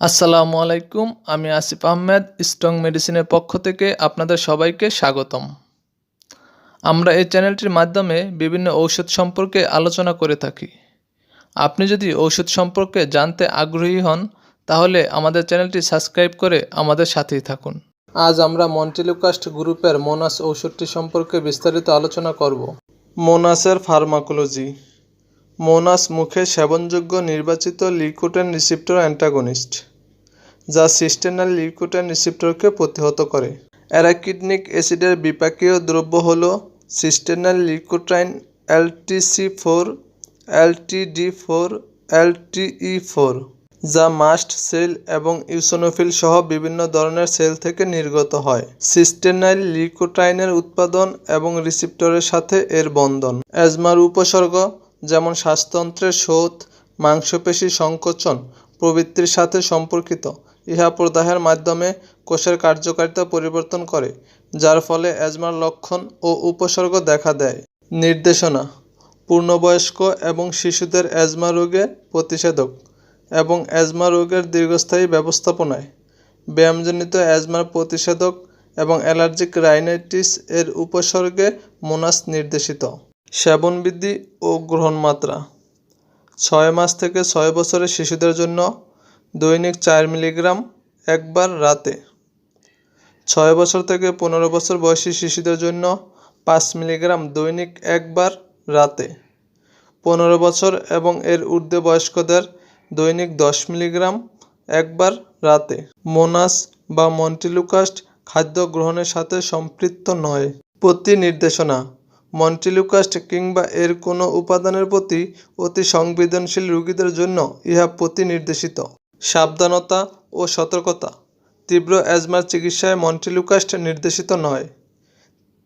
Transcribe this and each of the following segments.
আসসালামু আলাইকুম, আমি আসিফ আহমেদ, স্ট্রং মেডিসিনের পক্ষ থেকে আপনাদের সবাইকে স্বাগতম। আমরা এই চ্যানেলটির মাধ্যমে বিভিন্ন ঔষধ সম্পর্কে আলোচনা করে থাকি। আপনি যদি ঔষধ সম্পর্কে জানতে আগ্রহী হন, তাহলে আমাদের চ্যানেলটি সাবস্ক্রাইব করে আমাদের সাথেই থাকুন। আজ আমরা মন্টিলুকাস্ট গ্রুপের মোনাস ঔষধটি সম্পর্কে বিস্তারিত আলোচনা করব। মোনাসের ফার্মাকোলজি। মোনাস মুখে সেবনযোগ্য নির্বাচিত লিকুটেন রিসিপ্টর অ্যান্টাগনিস্ট। যা সিস্টেনাল লিকুটেন রিসিপ্টরকে প্রতিহত করে। অ্যারাকিডনিক অ্যাসিডের বিপাকীয় দ্রব্য হল cysteinyl leukotriene LTC four, LTD four, LTE four, যা মাস্ট সেল এবং ইউসোনোফিল সহ বিভিন্ন ধরনের সেল থেকে নির্গত হয়। সিস্টেনাইল লিকোটাইনের উৎপাদন এবং রিসিপ্টরের সাথে এর বন্ধন। অ্যাজমার উপসর্গ যেমন শ্বাসতন্ত্রের শোথ মাংসপেশি সংকোচন প্রবৃত্তির সাথে সম্পর্কিত। ইহা প্রদাহের মাধ্যমে কোষের কার্যকারিতা পরিবর্তন করে, যার ফলে অ্যাজমার লক্ষণ ও উপসর্গ দেখা দেয়। নির্দেশনা, পূর্ণবয়স্ক এবং শিশুদের অ্যাজমা রোগে প্রতিষেধক এবং অ্যাজমা রোগের দীর্ঘস্থায়ী ব্যবস্থাপনায়। ব্যায়ামজনিত অ্যাজমার প্রতিষেধক এবং অ্যালার্জিক রাইনাইটিস এর উপসর্গে মোনাস নির্দেশিত। সেবন বৃদ্ধি ও গ্রহণমাত্রা, ছয় মাস থেকে ছয় বছরের শিশুদের জন্য দৈনিক চার মিলিগ্রাম একবার রাতে। ছয় বছর থেকে পনেরো বছর বয়সী শিশুদের জন্য পাঁচ মিলিগ্রাম দৈনিক একবার রাতে। পনেরো বছর এবং এর ঊর্ধ্বে বয়স্কদের দৈনিক দশ মিলিগ্রাম একবার রাতে। মোনাস বা মন্টিলুকাস্ট খাদ্য গ্রহণের সাথে সম্পৃক্ত নয়। প্রতি নির্দেশনা মন্টিলুকাস্ট কিংবা এর কোনো উপাদানের প্রতি অতি সংবেদনশীল রোগীদের জন্য ইহা প্রতি নির্দেশিত সাবধানতা ও সতর্কতা। তীব্র অ্যাজমার চিকিৎসায় মন্টিলুকাস্ট নির্দেশিত নয়।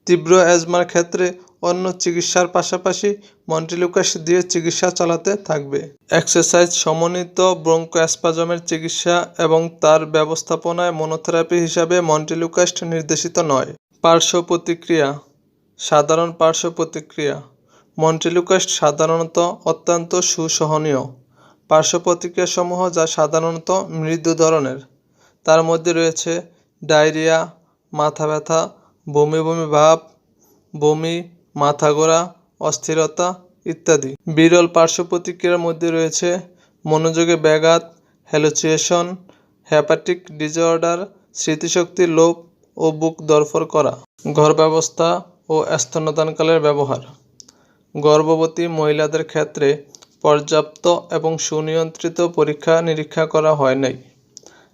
তীব্র অ্যাজমার ক্ষেত্রে অন্য চিকিৎসার পাশাপাশি মন্টিলুকাস্ট দিয়ে চিকিৎসা চালাতে থাকবে। এক্সারসাইজ সমন্বিত ব্রঙ্কোঅ্যাসপাজমের চিকিৎসা এবং তার ব্যবস্থাপনায় মনোথেরাপি হিসাবে মন্টিলুকাস্ট নির্দেশিত নয়। পার্শ্ব প্রতিক্রিয়া। সাধারণ পার্শ্ব প্রতিক্রিয়া। মন্টিলুকাস্ট সাধারণত অত্যন্ত সুসহনীয়। পার্শ্ব প্রতিক্রিয়াসমূহ যা সাধারণত মৃদু ধরনের। তার মধ্যে রয়েছে ডায়রিয়া, মাথা ব্যথা, বমি বমি ভাব, বমি, মাথা ঘোরা, অস্থিরতা ইত্যাদি। বিরল পার্শ্ব প্রতিক্রিয়ার মধ্যে রয়েছে মনোযোগে ব্যাঘাত হ্যালুসিয়েশন হ্যাপাটিক ডিজঅর্ডার স্মৃতিশক্তির লোপ ও বুক দরফর করা ঘর ব্যবস্থা ও স্তন্যদানকালের ব্যবহার। গর্ভবতী মহিলাদের ক্ষেত্রে পর্যাপ্ত এবং সুনিয়ন্ত্রিত পরীক্ষা নিরীক্ষা করা হয় নাই।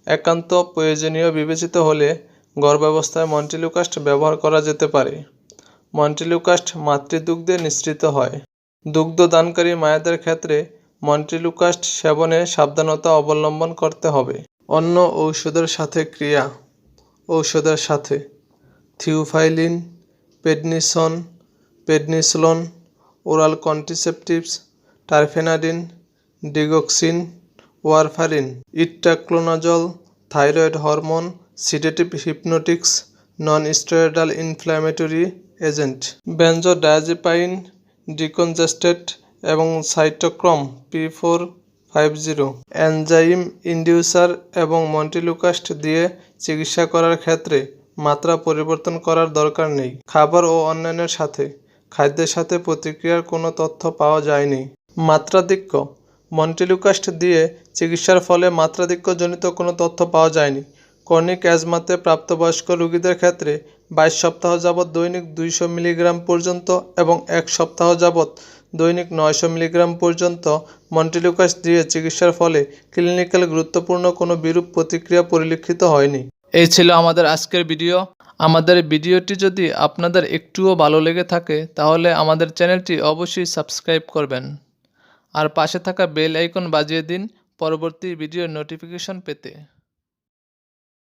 একান্ত প্রয়োজনীয় বিবেচিত হলে গর্ভাবস্থায় মন্টিলুকাস্ট ব্যবহার করা যেতে পারে। মন্টিলুকাস্ট মাতৃদুগ্ধে নিঃসৃত হয়। দুগ্ধদানকারী মায়েদের ক্ষেত্রে মন্টিলুকাস্ট সেবনে সাবধানতা অবলম্বন করতে হবে। অন্য ঔষধের সাথে ক্রিয়া। ঔষধের সাথে। Theophylline, prednisone, prednisolone, oral contraceptives terfenadine, digoxin, warfarin itraconazole thyroid hormone, sedative hypnotics non steroidal inflammatory agent benzodiazepine decongestant এবং cytochrome P four five zero. Enzyme inducer এবং মন্টিলুকাস্ট দিয়ে চিকিৎসা করার ক্ষেত্রে মাত্রা পরিবর্তন করার দরকার নেই। খাবার ও অন্যান্যের সাথে, খাদ্যের সাথে প্রতিক্রিয়ার কোনো তথ্য পাওয়া যায়নি। মাত্রাধিক্য। মন্টিলুকাস্ট দিয়ে চিকিৎসার ফলে মাত্রাধিক্যজনিত কোনো তথ্য পাওয়া যায়নি। কর্নিক অ্যাজমাতে প্রাপ্তবয়স্ক রোগীদের ক্ষেত্রে বাইশ সপ্তাহ যাবৎ দৈনিক দুইশো মিলিগ্রাম পর্যন্ত এবং এক সপ্তাহ যাবৎ দৈনিক নয়শো মিলিগ্রাম পর্যন্ত মন্টিলুকাস দিয়ে চিকিৎসার ফলে ক্লিনিক্যাল গুরুত্বপূর্ণ কোনো বিরূপ প্রতিক্রিয়া পরিলক্ষিত হয়নি। এই ছিল আমাদের আজকের ভিডিও। আমাদের ভিডিওটি যদি আপনাদের একটুও ভালো লেগে থাকে, তাহলে আমাদের চ্যানেলটি অবশ্যই সাবস্ক্রাইব করবেন। আর পাশে থাকা বেল আইকন বাজিয়ে দিন পরবর্তী ভিডিওর নোটিফিকেশন পেতে।